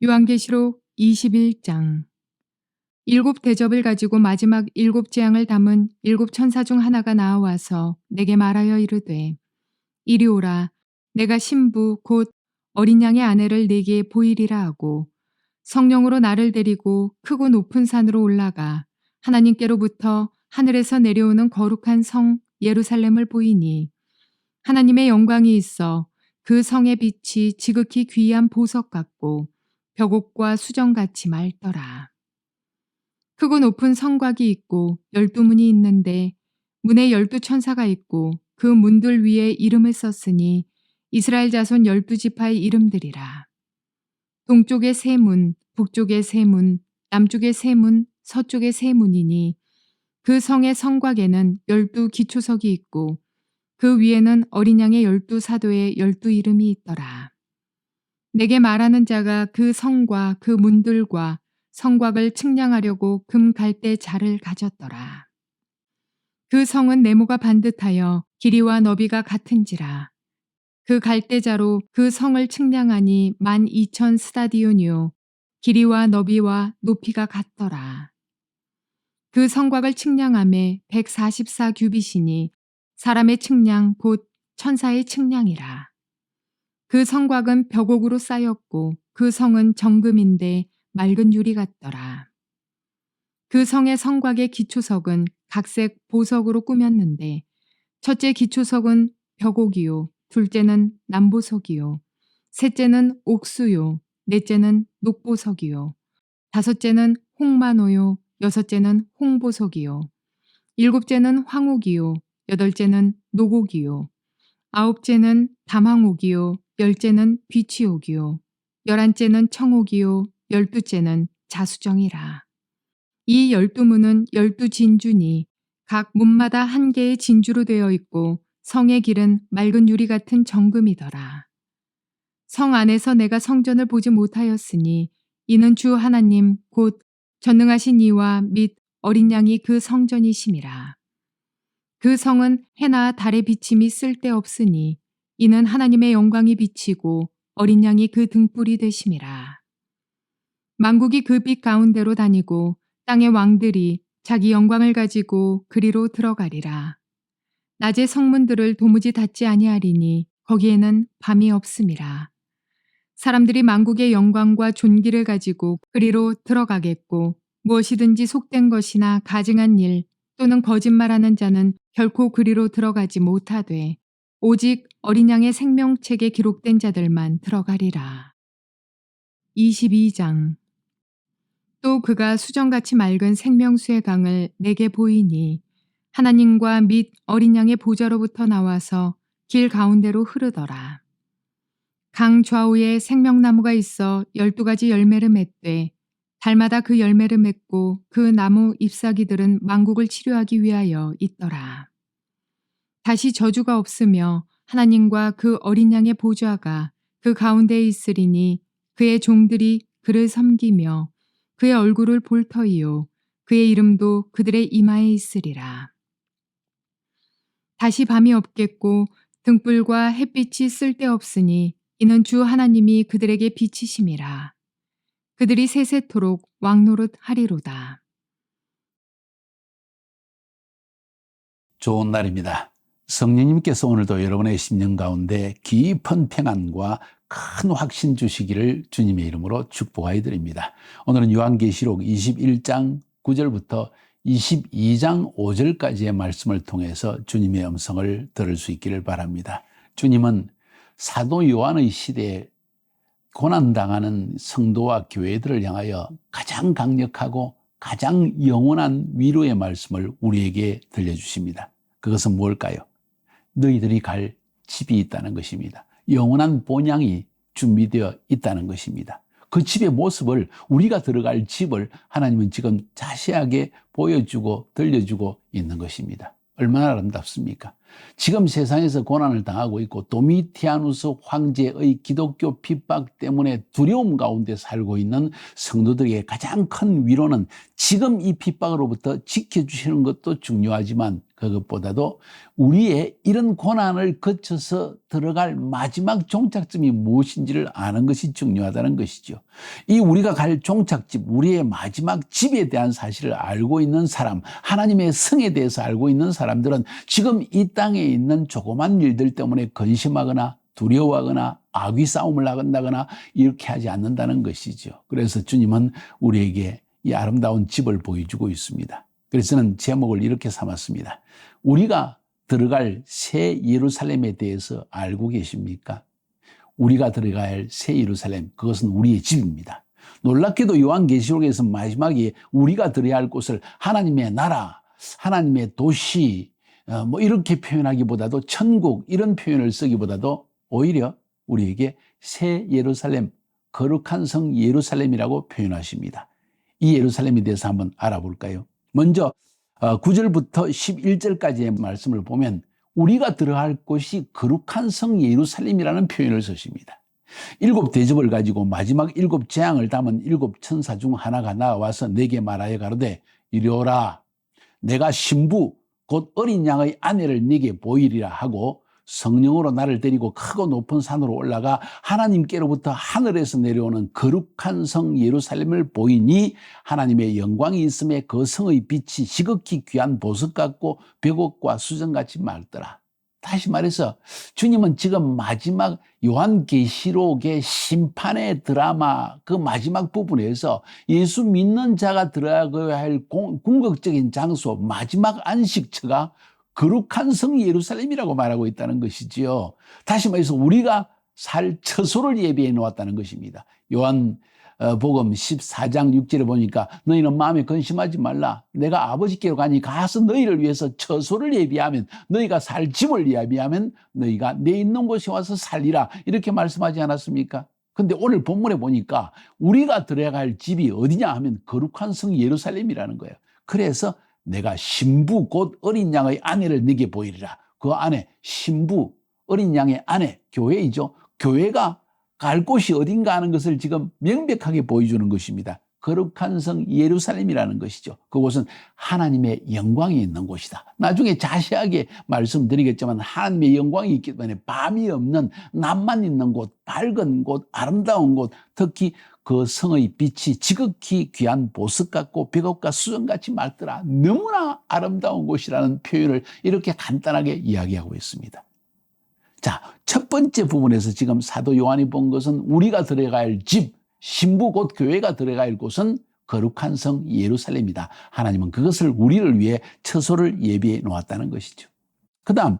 요한계시록 21장. 일곱 대접을 가지고 마지막 일곱 재앙을 담은 일곱 천사 중 하나가 나와서 내게 말하여 이르되 이리 오라. 내가 신부 곧 어린 양의 아내를 내게 보이리라 하고 성령으로 나를 데리고 크고 높은 산으로 올라가 하나님께로부터 하늘에서 내려오는 거룩한 성 예루살렘을 보이니 하나님의 영광이 있어 그 성의 빛이 지극히 귀한 보석 같고 벽옥과 수정같이 맑더라. 크고 높은 성곽이 있고 열두 문이 있는데 문에 열두 천사가 있고 그 문들 위에 이름을 썼으니 이스라엘 자손 열두 지파의 이름들이라. 동쪽에 세 문, 북쪽에 세 문, 남쪽에 세 문, 서쪽에 세 문이니 그 성의 성곽에는 열두 기초석이 있고 그 위에는 어린 양의 열두 사도의 열두 이름이 있더라. 내게 말하는 자가 그 성과 그 문들과 성곽을 측량하려고 금 갈대 자를 가졌더라. 그 성은 네모가 반듯하여 길이와 너비가 같은지라. 그 갈대자로 그 성을 측량하니 만 이천 스타디온이요. 길이와 너비와 높이가 같더라. 그 성곽을 측량함에 144 규빗이니 사람의 측량 곧 천사의 측량이라. 그 성곽은 벽옥으로 쌓였고 그 성은 정금인데 맑은 유리 같더라. 그 성의 성곽의 기초석은 각색 보석으로 꾸몄는데 첫째 기초석은 벽옥이요 둘째는 남보석이요 셋째는 옥수요 넷째는 녹보석이요 다섯째는 홍만호요 여섯째는 홍보석이요 일곱째는 황옥이요 여덟째는 노곡이요 아홉째는 담황옥이요 열째는 비취옥이요 열한째는 청옥이요 열두째는 자수정이라. 이 열두 문은 열두 진주니 각 문마다 한 개의 진주로 되어 있고 성의 길은 맑은 유리 같은 정금이더라. 성 안에서 내가 성전을 보지 못하였으니 이는 주 하나님 곧 전능하신 이와 및 어린 양이 그 성전이심이라. 그 성은 해나 달의 비침이 쓸데없으니 이는 하나님의 영광이 비치고 어린 양이 그 등불이 되심이라. 만국이 그 빛 가운데로 다니고 땅의 왕들이 자기 영광을 가지고 그리로 들어가리라. 낮의 성문들을 도무지 닫지 아니하리니 거기에는 밤이 없음이라. 사람들이 만국의 영광과 존귀를 가지고 그리로 들어가겠고 무엇이든지 속된 것이나 가증한 일 또는 거짓말하는 자는 결코 그리로 들어가지 못하되 오직 어린 양의 생명책에 기록된 자들만 들어가리라. 22장 또 그가 수정같이 맑은 생명수의 강을 내게 보이니 하나님과 및 어린 양의 보좌로부터 나와서 길 가운데로 흐르더라. 강 좌우에 생명나무가 있어 열두 가지 열매를 맺되 달마다 그 열매를 맺고 그 나무 잎사귀들은 만국을 치료하기 위하여 있더라. 다시 저주가 없으며 하나님과 그 어린 양의 보좌가 그 가운데에 있으리니 그의 종들이 그를 섬기며 그의 얼굴을 볼 터이요 그의 이름도 그들의 이마에 있으리라. 다시 밤이 없겠고 등불과 햇빛이 쓸데없으니 이는 주 하나님이 그들에게 비치심이라. 그들이 세세토록 왕노릇 하리로다. 좋은 날입니다. 성령님께서 오늘도 여러분의 심령 가운데 깊은 평안과 큰 확신 주시기를 주님의 이름으로 축복하여 드립니다. 오늘은 요한계시록 21장 9절부터 22장 5절까지의 말씀을 통해서 주님의 음성을 들을 수 있기를 바랍니다. 주님은 사도 요한의 시대에 고난당하는 성도와 교회들을 향하여 가장 강력하고 가장 영원한 위로의 말씀을 우리에게 들려주십니다. 그것은 뭘까요? 너희들이 갈 집이 있다는 것입니다. 영원한 본향이 준비되어 있다는 것입니다. 그 집의 모습을 우리가 들어갈 집을 하나님은 지금 자세하게 보여주고 들려주고 있는 것입니다. 얼마나 아름답습니까? 지금 세상에서 고난을 당하고 있고 도미티아누스 황제의 기독교 핍박 때문에 두려움 가운데 살고 있는 성도들에게 가장 큰 위로는 지금 이 핍박으로부터 지켜주시는 것도 중요하지만 그것보다도 우리의 이런 고난을 거쳐서 들어갈 마지막 종착점이 무엇인지를 아는 것이 중요하다는 것이죠. 이 우리가 갈 종착집, 우리의 마지막 집에 대한 사실을 알고 있는 사람, 하나님의 성에 대해서 알고 있는 사람들은 지금 이 땅에 있는 조그만 일들 때문에 근심하거나 두려워하거나 악의 싸움을 나간다거나 이렇게 하지 않는다는 것이죠. 그래서 주님은 우리에게 이 아름다운 집을 보여주고 있습니다. 그래서 저는 제목을 이렇게 삼았습니다. 우리가 들어갈 새 예루살렘에 대해서 알고 계십니까? 우리가 들어갈 새 예루살렘, 그것은 우리의 집입니다. 놀랍게도 요한계시록에서 마지막에 우리가 들어야 할 곳을 하나님의 나라, 하나님의 도시, 어, 뭐 이렇게 표현하기보다도 천국 이런 표현을 쓰기보다도 오히려 우리에게 새 예루살렘, 거룩한 성 예루살렘이라고 표현하십니다. 이 예루살렘에 대해서 한번 알아볼까요? 먼저 9절부터 11절까지의 말씀을 보면 우리가 들어갈 곳이 거룩한 성 예루살렘이라는 표현을 쓰십니다. 일곱 대접을 가지고 마지막 일곱 재앙을 담은 일곱 천사 중 하나가 나와서 내게 말하여 가로되 이리 오라 내가 신부 곧 어린 양의 아내를 네게 보이리라 하고 성령으로 나를 데리고 크고 높은 산으로 올라가 하나님께로부터 하늘에서 내려오는 거룩한 성 예루살렘을 보이니 하나님의 영광이 있음에 그 성의 빛이 지극히 귀한 보석 같고 벽옥과 수정같이 맑더라. 다시 말해서 주님은 지금 마지막 요한계시록의 심판의 드라마 그 마지막 부분에서 예수 믿는 자가 들어가야 할 공- 궁극적인 장소 마지막 안식처가 거룩한 성 예루살렘이라고 말하고 있다는 것이지요. 다시 말해서 우리가 살 처소를 예비해 놓았다는 것입니다. 요한 어, 복음 14장 6절에 보니까 너희는 마음에 근심하지 말라. 내가 아버지께로 가니 가서 너희를 위해서 처소를 예비하면 너희가 살 집을 예비하면 너희가 내 있는 곳에 와서 살리라. 이렇게 말씀하지 않았습니까? 근데 오늘 본문에 보니까 우리가 들어갈 집이 어디냐 하면 거룩한 성 예루살렘이라는 거예요. 그래서 내가 신부 곧 어린 양의 아내를 네게 보이리라. 그 안에 신부 어린 양의 아내 교회이죠. 교회가 갈 곳이 어딘가 하는 것을 지금 명백하게 보여주는 것입니다. 거룩한 성 예루살렘이라는 것이죠. 그곳은 하나님의 영광이 있는 곳이다. 나중에 자세하게 말씀드리겠지만 하나님의 영광이 있기 때문에 밤이 없는 낮만 있는 곳, 밝은 곳, 아름다운 곳, 특히 그 성의 빛이 지극히 귀한 보석 같고 벽옥과 수정같이 맑더라. 너무나 아름다운 곳이라는 표현을 이렇게 간단하게 이야기하고 있습니다. 자, 첫 번째 부분에서 지금 사도 요한이 본 것은 우리가 들어갈 집, 신부 곧 교회가 들어갈 곳은 거룩한 성 예루살렘이다. 하나님은 그것을 우리를 위해 처소를 예비해 놓았다는 것이죠. 그 다음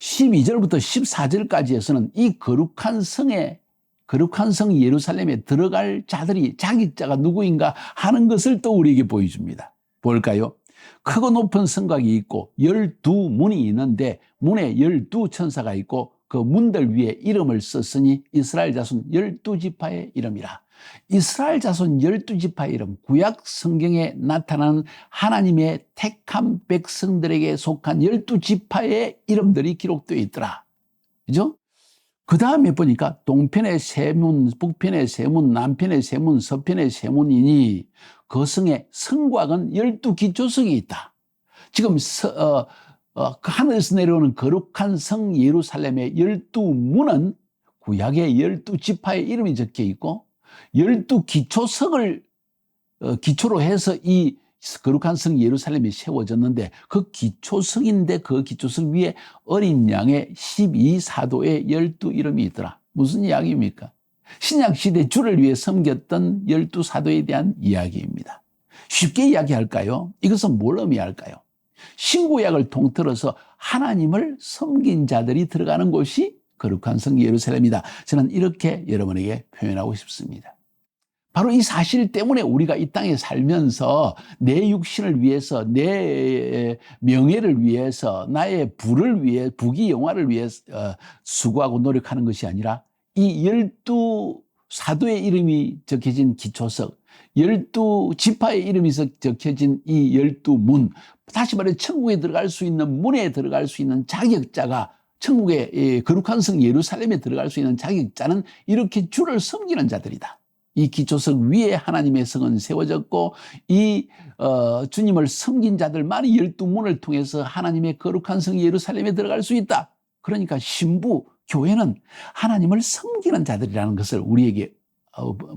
12절부터 14절까지에서는 이 거룩한 성에 거룩한 성 예루살렘에 들어갈 자들이 자기 자가 누구인가 하는 것을 또 우리에게 보여줍니다. 뭘까요? 크고 높은 성곽이 있고 열두 문이 있는데 문에 열두 천사가 있고 그 문들 위에 이름을 썼으니 이스라엘 자손 열두 지파의 이름이라. 이스라엘 자손 열두 지파의 이름, 구약 성경에 나타나는 하나님의 택한 백성들에게 속한 열두 지파의 이름들이 기록되어 있더라. 그죠? 그 다음에 보니까 동편의 세문, 북편의 세문, 남편의 세문, 서편의 세문이니 그 성에 성곽은 열두 기초성이 있다. 지금 서, 어, 어, 그 하늘에서 내려오는 거룩한 성 예루살렘의 열두 문은 구약의 열두 지파의 이름이 적혀 있고 열두 기초성을 어, 기초로 해서 이 거룩한 성 예루살렘이 세워졌는데 그 기초성인데 그 기초성 위에 어린 양의 12사도의 열두 이름이 있더라. 무슨 이야기입니까? 신약 시대 주를 위해 섬겼던 열두 사도에 대한 이야기입니다. 쉽게 이야기할까요? 이것은 뭘 의미할까요? 신구약을 통틀어서 하나님을 섬긴 자들이 들어가는 곳이 거룩한 성 예루살렘이다. 저는 이렇게 여러분에게 표현하고 싶습니다. 바로 이 사실 때문에 우리가 이 땅에 살면서 내 육신을 위해서, 내 명예를 위해서, 나의 부를 위해, 부귀 영화를 위해 어, 수고하고 노력하는 것이 아니라 이 열두 사도의 이름이 적혀진 기초석, 열두 지파의 이름이 적혀진 이 열두 문, 다시 말해 천국에 들어갈 수 있는 문에 들어갈 수 있는 자격자가 천국의 거룩한 성 예루살렘에 들어갈 수 있는 자격자는 이렇게 주를 섬기는 자들이다. 이 기초석 위에 하나님의 성은 세워졌고 이 어, 주님을 섬긴 자들만이 열두 문을 통해서 하나님의 거룩한 성 예루살렘에 들어갈 수 있다. 그러니까 신부 교회는 하나님을 섬기는 자들이라는 것을 우리에게 어,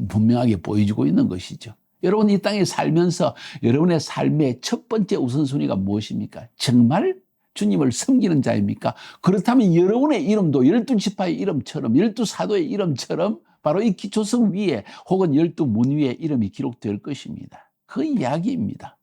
분명하게 보여주고 있는 것이죠. 여러분 이 땅에 살면서 여러분의 삶의 첫 번째 우선순위가 무엇입니까? 정말 주님을 섬기는 자입니까? 그렇다면 여러분의 이름도 열두 지파의 이름처럼 열두 사도의 이름처럼 바로 이 기초성 위에 혹은 열두 문 위에 이름이 기록될 것입니다. 그 이야기입니다.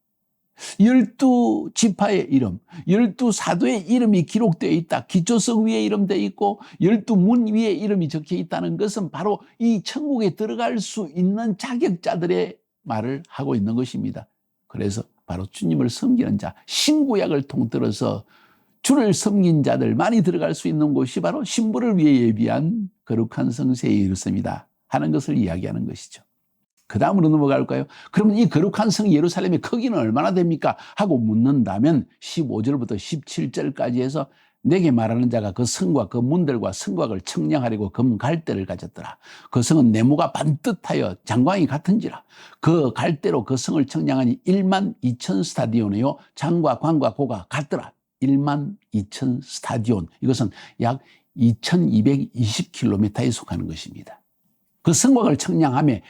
열두 지파의 이름, 열두 사도의 이름이 기록되어 있다. 기초성 위에 이름되어 있고 열두 문 위에 이름이 적혀 있다는 것은 바로 이 천국에 들어갈 수 있는 자격자들의 말을 하고 있는 것입니다. 그래서 바로 주님을 섬기는 자, 신구약을 통틀어서 주를 섬긴 자들 많이 들어갈 수 있는 곳이 바로 신부를 위해 예비한 거룩한 성세에 이르습니다. 하는 것을 이야기하는 것이죠. 그 다음으로 넘어갈까요? 그러면 이 거룩한 성 예루살렘의 크기는 얼마나 됩니까? 하고 묻는다면 15절부터 17절까지 해서 내게 말하는 자가 그 성과 그 문들과 성곽을 청량하려고 금 갈대를 가졌더라. 그 성은 네모가 반듯하여 장광이 같은지라. 그 갈대로 그 성을 청량하니 1만 2천 스타디온이요. 장과 광과 고가 같더라. 1만 2천 스타디온. 이것은 약 2220km에 속하는 것입니다. 그 성곽을 청량하며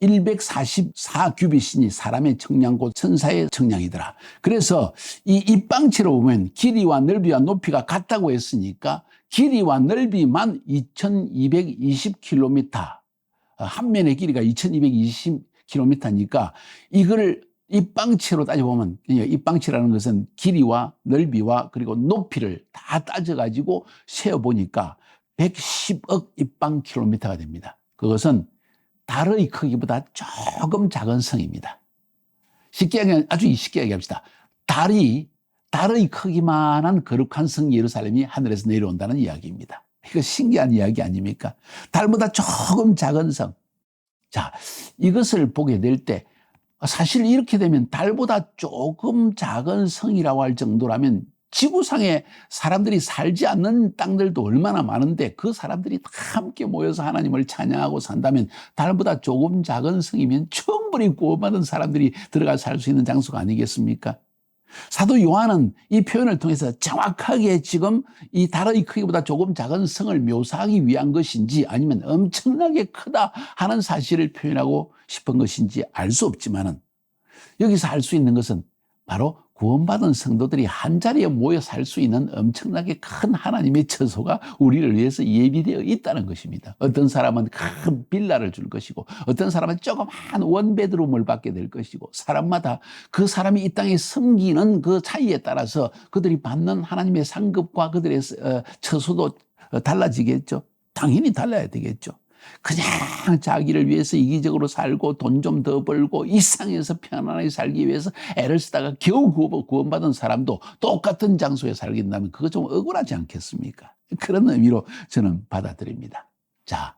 144 규빗이니 사람의 청량고 천사의 청량이더라. 그래서 이 입방체로 보면 길이와 넓이와 높이가 같다고 했으니까 길이와 넓이만 2220km. 한 면의 길이가 2220km니까 이걸 입방체로 따져보면 입방체라는 것은 길이와 넓이와 그리고 높이를 다 따져가지고 세어보니까 110억 입방킬로미터가 됩니다. 그것은 달의 크기보다 조금 작은 성입니다. 쉽게 얘기 아주 쉽게 얘기합시다. 달이 달의 크기만한 거룩한 성 예루살렘이 하늘에서 내려온다는 이야기입니다. 이거 신기한 이야기 아닙니까? 달보다 조금 작은 성. 자, 이것을 보게 될 때 사실 이렇게 되면 달보다 조금 작은 성이라고 할 정도라면 지구상에 사람들이 살지 않는 땅들도 얼마나 많은데 그 사람들이 다 함께 모여서 하나님을 찬양하고 산다면 달보다 조금 작은 성이면 충분히 구원받은 사람들이 들어가 살 수 있는 장소가 아니겠습니까? 사도 요한은 이 표현을 통해서 정확하게 지금 이 달의 크기보다 조금 작은 성을 묘사하기 위한 것인지 아니면 엄청나게 크다 하는 사실을 표현하고 싶은 것인지 알 수 없지만은 여기서 알 수 있는 것은 바로 구원받은 성도들이 한자리에 모여 살 수 있는 엄청나게 큰 하나님의 처소가 우리를 위해서 예비되어 있다는 것입니다. 어떤 사람은 큰 빌라를 줄 것이고 어떤 사람은 조그만 원베드룸을 받게 될 것이고 사람마다 그 사람이 이 땅에 섬기는 그 차이에 따라서 그들이 받는 하나님의 상급과 그들의 어, 처소도 달라지겠죠. 당연히 달라야 되겠죠. 그냥 자기를 위해서 이기적으로 살고 돈 좀 더 벌고 이상에서 편안하게 살기 위해서 애를 쓰다가 겨우 구원받은 사람도 똑같은 장소에 살긴다면 그거 좀 억울하지 않겠습니까? 그런 의미로 저는 받아들입니다. 자,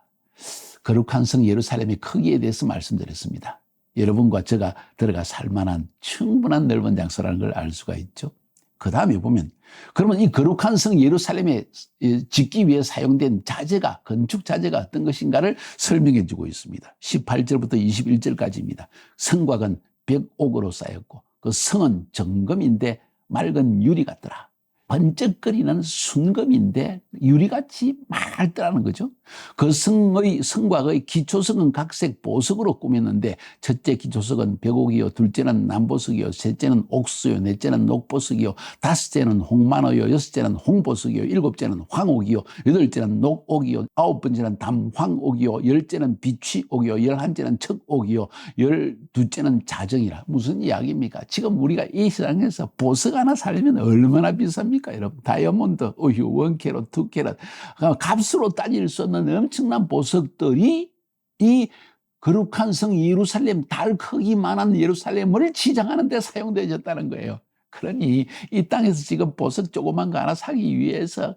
거룩한 성 예루살렘의 크기에 대해서 말씀드렸습니다. 여러분과 제가 들어가 살 만한 충분한 넓은 장소라는 걸 알 수가 있죠. 그 다음에 보면 그러면 이 거룩한 성 예루살렘에 짓기 위해 사용된 자재가 건축 자재가 어떤 것인가를 설명해 주고 있습니다. 18절부터 21절까지입니다. 성곽은 벽옥으로 쌓였고 그 성은 정금인데 맑은 유리 같더라. 번쩍거리는 순금인데 유리같이 맑더라는 거죠. 그 성의 성곽의 기초석은 각색 보석으로 꾸몄는데 첫째 기초석은 벽옥이요, 둘째는 남보석이요, 셋째는 옥수요, 넷째는 녹보석이요, 다섯째는 홍만호요, 여섯째는 홍보석이요, 일곱째는 황옥이요, 여덟째는 녹옥이요, 아홉 번째는 담황옥이요, 열째는 비취옥이요, 열한째는 척옥이요, 열두째는 자정이라 무슨 이야기입니까? 지금 우리가 이 세상에서 보석 하나 살려면 얼마나 비쌉니까? 여러분 다이아몬드, 우유, 원캐롯, 투캐롯 값으로 따질 수 없는 엄청난 보석들이 이 거룩한 성 예루살렘 달 크기만한 예루살렘을 치장하는 데 사용되어졌다는 거예요. 그러니 이 땅에서 지금 보석 조그만 거 하나 사기 위해서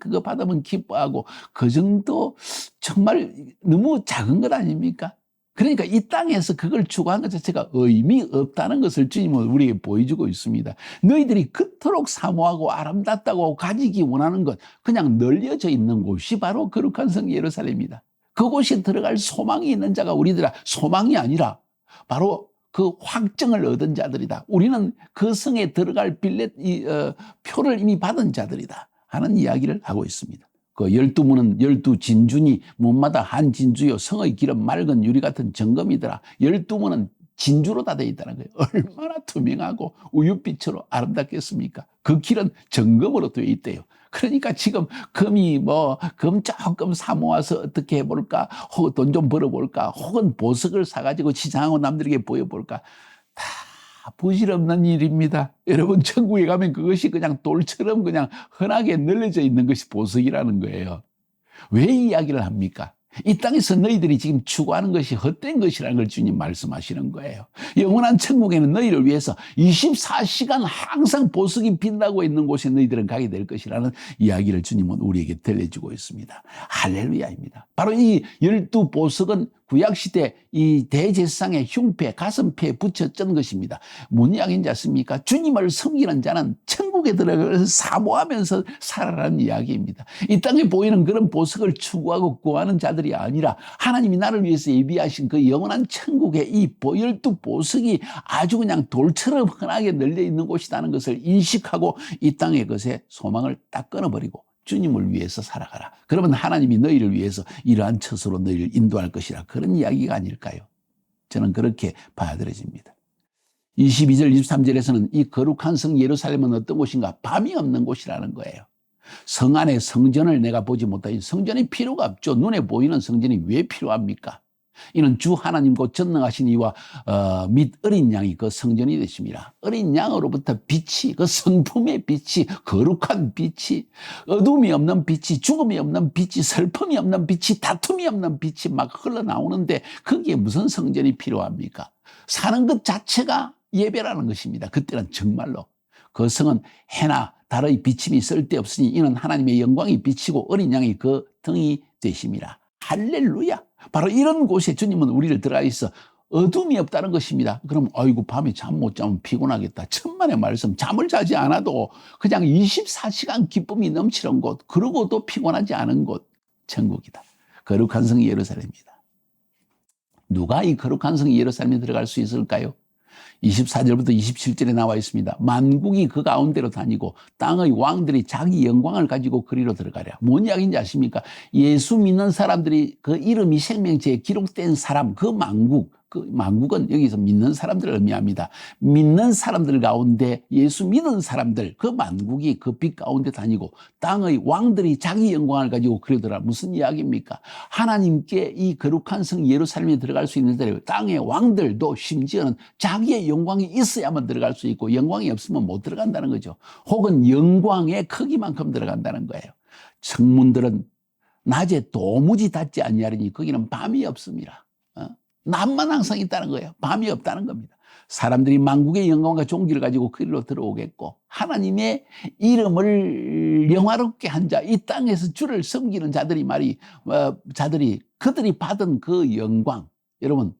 그거 받으면 기뻐하고 그 정도 정말 너무 작은 것 아닙니까? 그러니까 이 땅에서 그걸 추구하는 것 자체가 의미 없다는 것을 주님은 우리에게 보여주고 있습니다. 너희들이 그토록 사모하고 아름답다고 가지기 원하는 것, 그냥 널려져 있는 곳이 바로 거룩한 성 예루살렘이다. 그곳에 들어갈 소망이 있는 자가 우리들아 소망이 아니라 바로 그 확정을 얻은 자들이다. 우리는 그 성에 들어갈 빌렛 이, 어, 표를 이미 받은 자들이다. 하는 이야기를 하고 있습니다. 그 열두 문은 열두 진준이 문마다 한 진주요 성의 길은 맑은 유리 같은 정금이더라. 열두 문은 진주로 다 되어 있다는 거예요. 얼마나 투명하고 우윳빛으로 아름답겠습니까? 그 길은 정금으로 되어 있대요. 그러니까 지금 금이 뭐 금 조금 사 모아서 어떻게 해볼까 혹은 돈 좀 벌어볼까 혹은 보석을 사가지고 시장하고 남들에게 보여볼까 다 부질없는 일입니다. 여러분 천국에 가면 그것이 그냥 돌처럼 그냥 흔하게 널려져 있는 것이 보석이라는 거예요. 왜이 이야기를 합니까? 이 땅에서 너희들이 지금 추구하는 것이 헛된 것이라는 걸 주님 말씀하시는 거예요. 영원한 천국에는 너희를 위해서 24시간 항상 보석이 빛나고 있는 곳에 너희들은 가게 될 것이라는 이야기를 주님은 우리에게 들려주고 있습니다. 할렐루야입니다. 바로 이 열두 보석은 구약시대 이 대제사장의 흉패, 가슴패에 붙였던 것입니다. 뭔 이야기인지 아십니까? 주님을 섬기는 자는 천국에 들어가서 사모하면서 살아라는 이야기입니다. 이 땅에 보이는 그런 보석을 추구하고 구하는 자들이 아니라 하나님이 나를 위해서 예비하신 그 영원한 천국의 이 보- 열두 보석이 아주 그냥 돌처럼 흔하게 널려 있는 곳이라는 것을 인식하고 이 땅의 것에 소망을 딱 끊어버리고 주님을 위해서 살아가라. 그러면 하나님이 너희를 위해서 이러한 처소로 너희를 인도할 것이라. 그런 이야기가 아닐까요? 저는 그렇게 봐들어집니다. 22절, 23절에서는 이 거룩한 성 예루살렘은 어떤 곳인가? 밤이 없는 곳이라는 거예요. 성 안에 성전을 내가 보지 못하니 성전이 필요가 없죠. 눈에 보이는 성전이 왜 필요합니까? 이는 주 하나님 곧 전능하신 이와 어, 및 어린 양이 그 성전이 되십니다. 어린 양으로부터 빛이 그 성품의 빛이 거룩한 빛이 어둠이 없는 빛이 죽음이 없는 빛이 슬픔이 없는 빛이 다툼이 없는 빛이 막 흘러나오는데 거기에 무슨 성전이 필요합니까? 사는 것 자체가 예배라는 것입니다. 그때는 정말로 그 성은 해나 달의 비침이 쓸데없으니 이는 하나님의 영광이 비치고 어린 양이 그 등이 되심이라. 할렐루야. 바로 이런 곳에 주님은 우리를 들어가 있어 어둠이 없다는 것입니다. 그럼 아이고 밤에 잠 못 자면 피곤하겠다. 천만의 말씀 잠을 자지 않아도 그냥 24시간 기쁨이 넘치는 곳 그러고도 피곤하지 않은 곳 천국이다. 거룩한 성 예루살렘이다. 누가 이 거룩한 성 예루살렘에 들어갈 수 있을까요? 24절부터 27절에 나와 있습니다. 만국이 그 가운데로 다니고 땅의 왕들이 자기 영광을 가지고 그리로 들어가랴. 뭔 이야기인지 아십니까? 예수 믿는 사람들이 그 이름이 생명체에 기록된 사람, 그 만국, 그 만국은 여기서 믿는 사람들을 의미합니다. 믿는 사람들 가운데 예수 믿는 사람들, 그 만국이 그 빛 가운데 다니고 땅의 왕들이 자기 영광을 가지고 그러더라. 무슨 이야기입니까? 하나님께 이 거룩한 성 예루살렘에 들어갈 수 있는 데를 땅의 왕들도 심지어는 자기의 영광이 있어야만 들어갈 수 있고 영광이 없으면 못 들어간다는 거죠. 혹은 영광의 크기만큼 들어간다는 거예요. 성문들은 낮에 도무지 닿지 아니하리니 거기는 밤이 없습니다. 어? 낮만 항상 있다는 거예요. 밤이 없다는 겁니다. 사람들이 만국의 영광과 종기를 가지고 그리로 들어오겠고 하나님의 이름을 영화롭게 한 자, 이 땅에서 주를 섬기는 자들이 말이 어, 자들이 그들이 받은 그 영광 여러분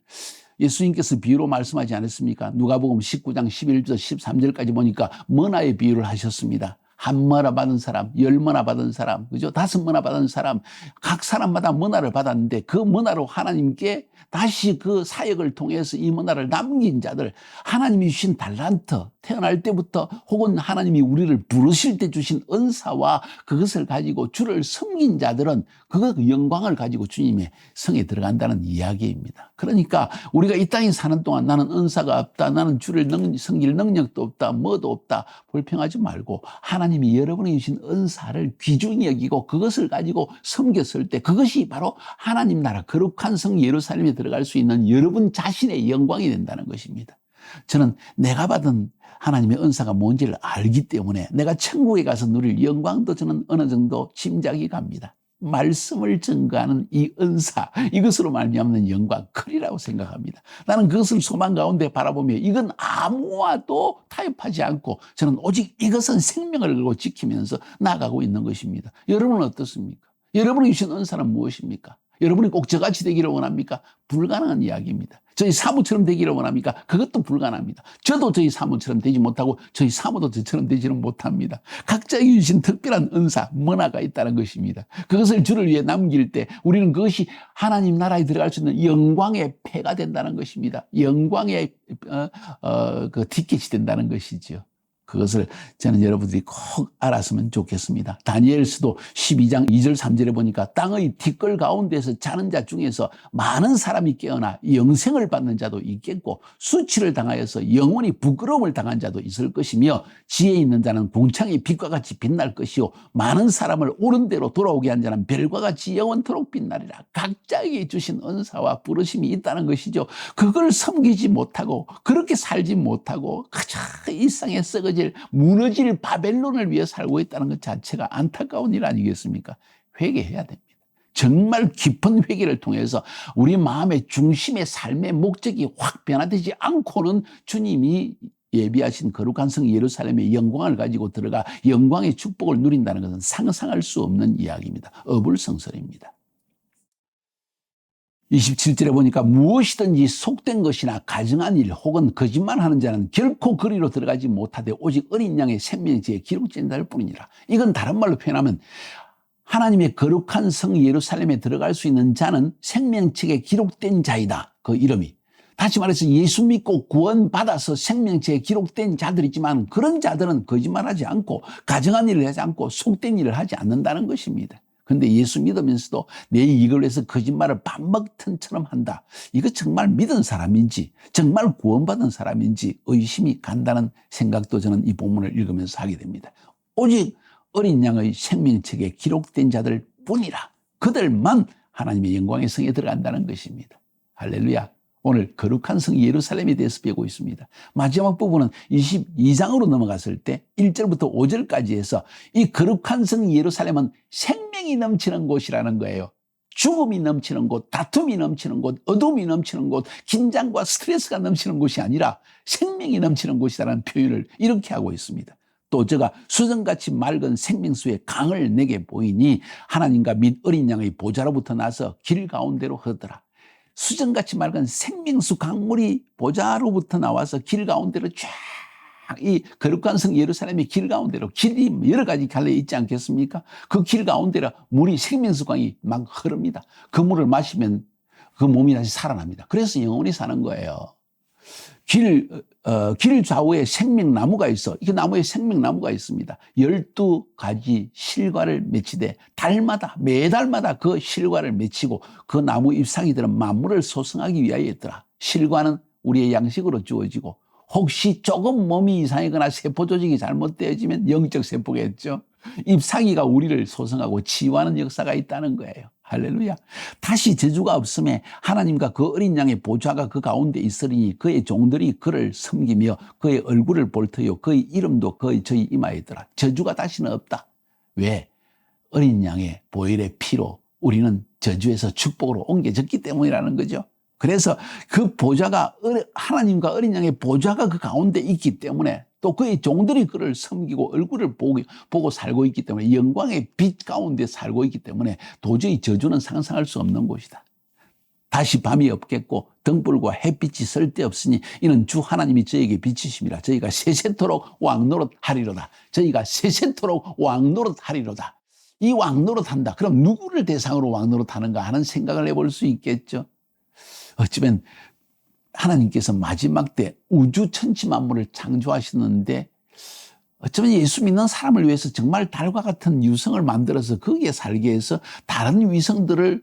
예수님께서 비유로 말씀하지 않았습니까? 누가복음 19장 11절 13절까지 보니까 머나의 비유를 하셨습니다. 한 머나 받은 사람, 열 머나 받은 사람, 그죠? 다섯 머나 받은 사람, 각 사람마다 머나를 받았는데 그 머나로 하나님께 다시 그 사역을 통해서 이 머나를 남긴 자들, 하나님이 주신 달란트, 태어날 때부터 혹은 하나님이 우리를 부르실 때 주신 은사와 그것을 가지고 주를 섬긴 자들은 그 영광을 가지고 주님의 성에 들어간다는 이야기입니다. 그러니까 우리가 이 땅에 사는 동안 나는 은사가 없다, 나는 주를 능, 섬길 능력도 없다, 뭐도 없다, 불평하지 말고 하나님 이 여러분이 주신 은사를 귀중히 여기고 그것을 가지고 섬겼을 때 그것이 바로 하나님 나라 거룩한 성 예루살렘에 들어갈 수 있는 여러분 자신의 영광이 된다는 것입니다. 저는 내가 받은 하나님의 은사가 뭔지를 알기 때문에 내가 천국에 가서 누릴 영광도 저는 어느 정도 짐작이 갑니다. 말씀을 증거하는 이 은사 이것으로 말미암는 영광 크리라고 생각합니다. 나는 그것을 소망 가운데 바라보며 이건 아무와도 타협하지 않고 저는 오직 이것은 생명을 걸고 지키면서 나가고 있는 것입니다. 여러분은 어떻습니까? 여러분이 주신 은사는 무엇입니까? 여러분이 꼭 저같이 되기를 원합니까? 불가능한 이야기입니다. 저희 사무처럼 되기를 원합니까? 그것도 불가능합니다. 저도 저희 사무처럼 되지 못하고 저희 사무도 저처럼 되지는 못합니다. 각자에게 주신 특별한 은사, 문화가 있다는 것입니다. 그것을 주를 위해 남길 때 우리는 그것이 하나님 나라에 들어갈 수 있는 영광의 패가 된다는 것입니다. 영광의 어, 어, 그 티켓이 된다는 것이지요. 그것을 저는 여러분들이 꼭 알았으면 좋겠습니다. 다니엘스도 12장 2절 3절에 보니까 땅의 뒷걸 가운데서 자는 자 중에서 많은 사람이 깨어나 영생을 받는 자도 있겠고 수치를 당하여서 영원히 부끄러움을 당한 자도 있을 것이며 지혜 있는 자는 궁창의 빛과 같이 빛날 것이요 많은 사람을 옳은 대로 돌아오게 한 자는 별과 같이 영원토록 빛나리라. 각자에게 주신 은사와 부르심이 있다는 것이죠. 그걸 섬기지 못하고 그렇게 살지 못하고 그저 일상에 썩어 질 무너질 바벨론을 위해 살고 있다는 것 자체가 안타까운 일 아니겠습니까? 회개해야 됩니다. 정말 깊은 회개를 통해서 우리 마음의 중심의 삶의 목적이 확 변화되지 않고는 주님이 예비하신 거룩한 성 예루살렘의 영광을 가지고 들어가 영광의 축복을 누린다는 것은 상상할 수 없는 이야기입니다. 어불성설입니다. 27절에 보니까 무엇이든지 속된 것이나 가정한 일 혹은 거짓말하는 자는 결코 거리로 들어가지 못하되 오직 어린 양의 생명지에 기록된다 할 뿐이니라. 이건 다른 말로 표현하면 하나님의 거룩한 성 예루살렘에 들어갈 수 있는 자는 생명책에 기록된 자이다. 그 이름이. 다시 말해서 예수 믿고 구원받아서 생명책에 기록된 자들이지만 그런 자들은 거짓말하지 않고 가정한 일을 하지 않고 속된 일을 하지 않는다는 것입니다. 근데 예수 믿으면서도 내 이걸 위해서 거짓말을 밥 먹던 처럼 한다. 이거 정말 믿은 사람인지, 정말 구원받은 사람인지 의심이 간다는 생각도 저는 이 본문을 읽으면서 하게 됩니다. 오직 어린 양의 생명책에 기록된 자들 뿐이라. 그들만 하나님의 영광의 성에 들어간다는 것입니다. 할렐루야. 오늘 거룩한 성 예루살렘에 대해서 배우고 있습니다. 마지막 부분은 22장으로 넘어갔을 때 1절부터 5절까지 해서 이 거룩한 성 예루살렘은 생명이 넘치는 곳이라는 거예요. 죽음이 넘치는 곳, 다툼이 넘치는 곳, 어둠이 넘치는 곳, 긴장과 스트레스가 넘치는 곳이 아니라 생명이 넘치는 곳이라는 표현을 이렇게 하고 있습니다. 또 저가 수정같이 맑은 생명수의 강을 내게 보이니 하나님과 및 어린 양의 보좌로부터 나서 길 가운데로 흐르더라. 수정같이 맑은 생명수 강물이 보좌로부터 나와서 길 가운데로 쫙 이 거룩한 성 예루살렘의 길 가운데로 길이 여러 가지 갈래 있지 않겠습니까? 그 길 가운데로 물이 생명수 강이 막 흐릅니다. 그 물을 마시면 그 몸이 다시 살아납니다. 그래서 영원히 사는 거예요. 길, 어, 길 좌우에 생명나무가 있어. 이 나무에 생명나무가 있습니다. 열두 가지 실과를 맺히되 달마다, 매달마다 그 실과를 맺히고 그 나무 잎상이들은 만물을 소성하기 위하여였더라. 실과는 우리의 양식으로 주어지고 혹시 조금 몸이 이상하거나 세포 조직이 잘못되어지면 영적 세포겠죠. 잎사귀가 우리를 소성하고 치유하는 역사가 있다는 거예요. 할렐루야. 다시 저주가 없음에 하나님과 그 어린 양의 보좌가 그 가운데 있으리니 그의 종들이 그를 섬기며 그의 얼굴을 볼 터요. 그의 이름도 그의 저희 이마에 있더라. 저주가 다시는 없다. 왜? 어린 양의 보혈의 피로 우리는 저주에서 축복으로 옮겨졌기 때문이라는 거죠. 그래서 그 보좌가 하나님과 어린 양의 보좌가 그 가운데 있기 때문에 또 그의 종들이 그를 섬기고 얼굴을 보고, 보고 살고 있기 때문에 영광의 빛 가운데 살고 있기 때문에 도저히 저주는 상상할 수 없는 곳이다. 다시 밤이 없겠고 등불과 햇빛이 쓸데없으니 이는 주 하나님이 저에게 비치심이라 저희가 세세토록 왕노릇 하리로다. 저희가 세세토록 왕노릇 하리로다. 이 왕노릇 한다. 그럼 누구를 대상으로 왕노릇 하는가 하는 생각을 해볼 수 있겠죠. 어쩌면 하나님께서 마지막 때 우주 천지 만물을 창조하시는데 어쩌면 예수 믿는 사람을 위해서 정말 달과 같은 유성을 만들어서 거기에 살게 해서 다른 위성들을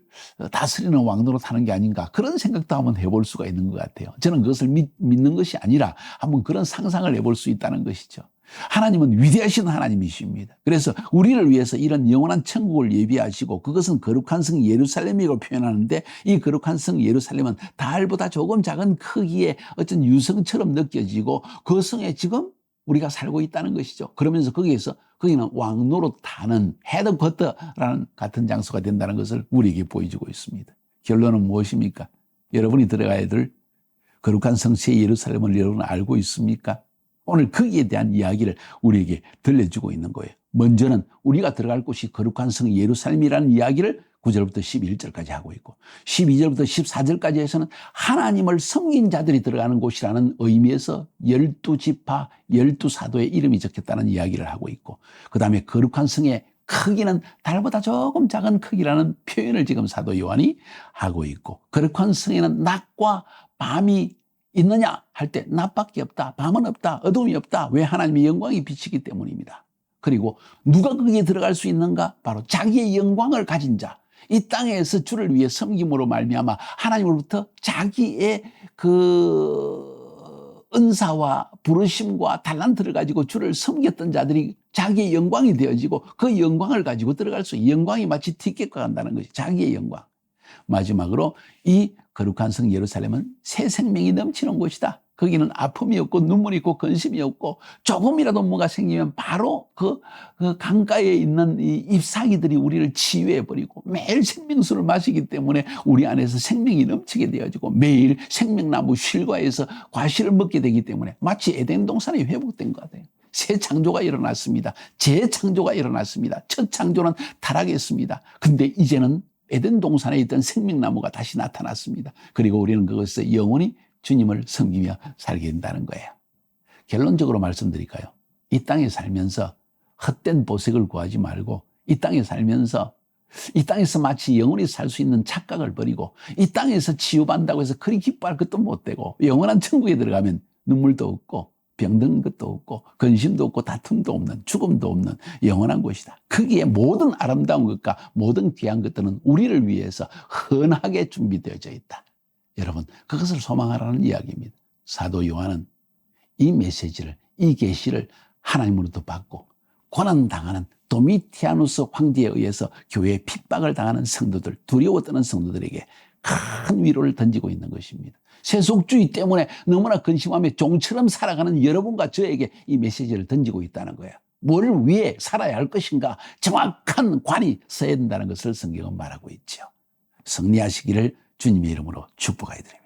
다스리는 왕노로 타는 게 아닌가 그런 생각도 한번 해볼 수가 있는 것 같아요. 저는 그것을 믿, 믿는 것이 아니라 한번 그런 상상을 해볼 수 있다는 것이죠. 하나님은 위대하신 하나님이십니다. 그래서 우리를 위해서 이런 영원한 천국을 예비하시고 그것은 거룩한 성 예루살렘이라고 표현하는데 이 거룩한 성 예루살렘은 달보다 조금 작은 크기의 어떤 유성처럼 느껴지고 그 성에 지금 우리가 살고 있다는 것이죠. 그러면서 거기에서 거기는 왕노로 타는 헤드쿼터라는 같은 장소가 된다는 것을 우리에게 보여주고 있습니다. 결론은 무엇입니까? 여러분이 들어가야 될 거룩한 성체 예루살렘을 여러분 알고 있습니까? 오늘 거기에 대한 이야기를 우리에게 들려주고 있는 거예요. 먼저는 우리가 들어갈 곳이 거룩한 성 예루살렘이라는 이야기를 9절부터 11절까지 하고 있고 12절부터 14절까지 해서는 하나님을 섬긴 자들이 들어가는 곳이라는 의미에서 열두 지파, 열두 사도의 이름이 적혔다는 이야기를 하고 있고 그 다음에 거룩한 성의 크기는 달보다 조금 작은 크기라는 표현을 지금 사도 요한이 하고 있고 거룩한 성에는 낮과 밤이 있느냐 할 때 낮밖에 없다 밤은 없다 어둠이 없다. 왜 하나님의 영광이 비치기 때문입니다. 그리고 누가 거기에 들어갈 수 있는가? 바로 자기의 영광을 가진 자. 이 땅에서 주를 위해 섬김으로 말미암아 하나님으로부터 자기의 그 은사와 부르심과 달란트를 가지고 주를 섬겼던 자들이 자기의 영광이 되어지고 그 영광을 가지고 들어갈 수 영광이 마치 티켓과 간다는 것이 자기의 영광. 마지막으로 이 거룩한 성 예루살렘은 새 생명이 넘치는 곳이다. 거기는 아픔이 없고 눈물이 있고 근심이 없고 조금이라도 뭐가 생기면 바로 그, 그 강가에 있는 이 잎사귀들이 우리를 치유해 버리고 매일 생명수를 마시기 때문에 우리 안에서 생명이 넘치게 되어지고 매일 생명나무 실과에서 과실을 먹게 되기 때문에 마치 에덴 동산이 회복된 것 같아요. 새 창조가 일어났습니다. 재창조가 일어났습니다. 첫 창조는 타락했습니다. 근데 이제는 에덴 동산에 있던 생명나무가 다시 나타났습니다. 그리고 우리는 그것에서 영원히 주님을 섬기며 살게 된다는 거예요. 결론적으로 말씀드릴까요? 이 땅에 살면서 헛된 보색을 구하지 말고 이 땅에 살면서 이 땅에서 마치 영원히 살 수 있는 착각을 버리고 이 땅에서 치유받는다고 해서 그리 기뻐할 것도 못 되고 영원한 천국에 들어가면 눈물도 없고 병든 것도 없고 근심도 없고 다툼도 없는 죽음도 없는 영원한 곳이다. 거기에 모든 아름다운 것과 모든 귀한 것들은 우리를 위해서 흔하게 준비되어져 있다. 여러분 그것을 소망하라는 이야기입니다. 사도 요한은 이 메시지를 이 계시를 하나님으로부터 받고 고난 당하는 도미티아누스 황제에 의해서 교회에 핍박을 당하는 성도들 두려워 떠는 성도들에게 큰 위로를 던지고 있는 것입니다. 세속주의 때문에 너무나 근심하며 종처럼 살아가는 여러분과 저에게 이 메시지를 던지고 있다는 거예요. 뭘 위해 살아야 할 것인가 정확한 관이 서야 된다는 것을 성경은 말하고 있죠. 승리하시기를 주님의 이름으로 축복하여 드립니다.